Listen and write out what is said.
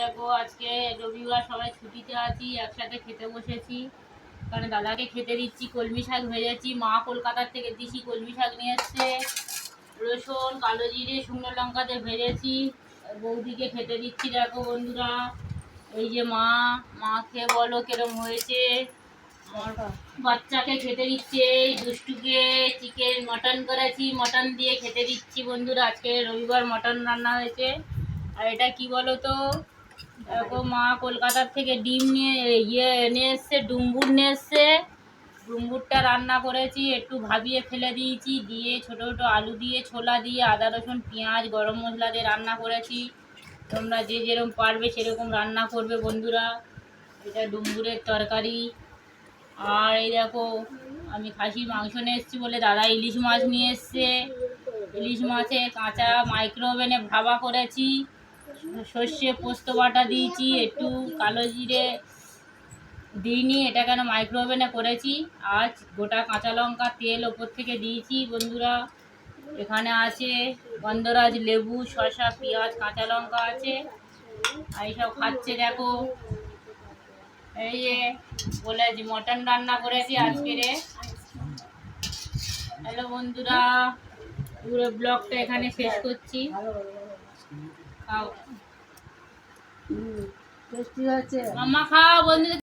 দেখো, আজকে রবিবার সবাই ছুটিতে আছি, একসাথে খেতে বসেছি। কারণ দাদাকে খেতে দিচ্ছি, কলমি শাক ভেজেছি। মা কলকাতার থেকে দিছি কলমি শাক নিয়ে এসছে। রসুন, কালো জিরে, শুকনো লঙ্কাতে ভেজেছি। বৌদিকে খেতে দিচ্ছি, দেখো বন্ধুরা। এই যে মা মা খেয়ে বলো কিরম হয়েছে। বাচ্চাকে খেতে দিচ্ছে দুষ্টুকে। চিকেন, মটন করেছি, মটন দিয়ে খেতে দিচ্ছি বন্ধুরা। আজকে রবিবার মটন রান্না হয়েছে। আর এটা কি বলো তো? দেখো মা, কলকাতার থেকে ডিম নিয়ে ইয়ে নিয়ে এসছে, ডুম্বুর নিয়ে এসছে। ডুম্বুরটা রান্না করেছি, একটু ভাবিয়ে ফেলে দিয়েছি, দিয়ে ছোটো ছোটো আলু দিয়ে, ছোলা দিয়ে, আদা, রসুন, পেঁয়াজ, গরম মশলা দিয়ে রান্না করেছি। তোমরা যে যেরকম পারবে সেরকম রান্না করবে বন্ধুরা। এটা ডুম্বুরের তরকারি। আর এই দেখো, আমি খাসির মাংস নিয়ে এসেছি বলে দাদা ইলিশ মাছ নিয়ে এসছে। ইলিশ মাছে কাঁচা মাইক্রোওভেনে ভাবা করেছি। সর্ষে পোস্ত বাটা দিয়েছি, একটু কালো জিরে দিইনি, এটা কেন মাইক্রো ওভেনে করেছি? আজ গোটা কাঁচা লঙ্কা তেল ওপর থেকে দিয়েছি, বন্ধুরা। এখানে আছে গন্ধরাজ লেবু, শসা, পেঁয়াজ, কাঁচা লঙ্কা আছে। আর এইসব খাচ্ছে, দেখো। এই যে বলেছি মটন রান্না করেছি আজকে রে হ্যালো, বন্ধুরা। পুরো ব্লগটা এখানে শেষ করছি। খাও। টেস্টি হয়েছে। মাম্মা খাও বন্ধুদের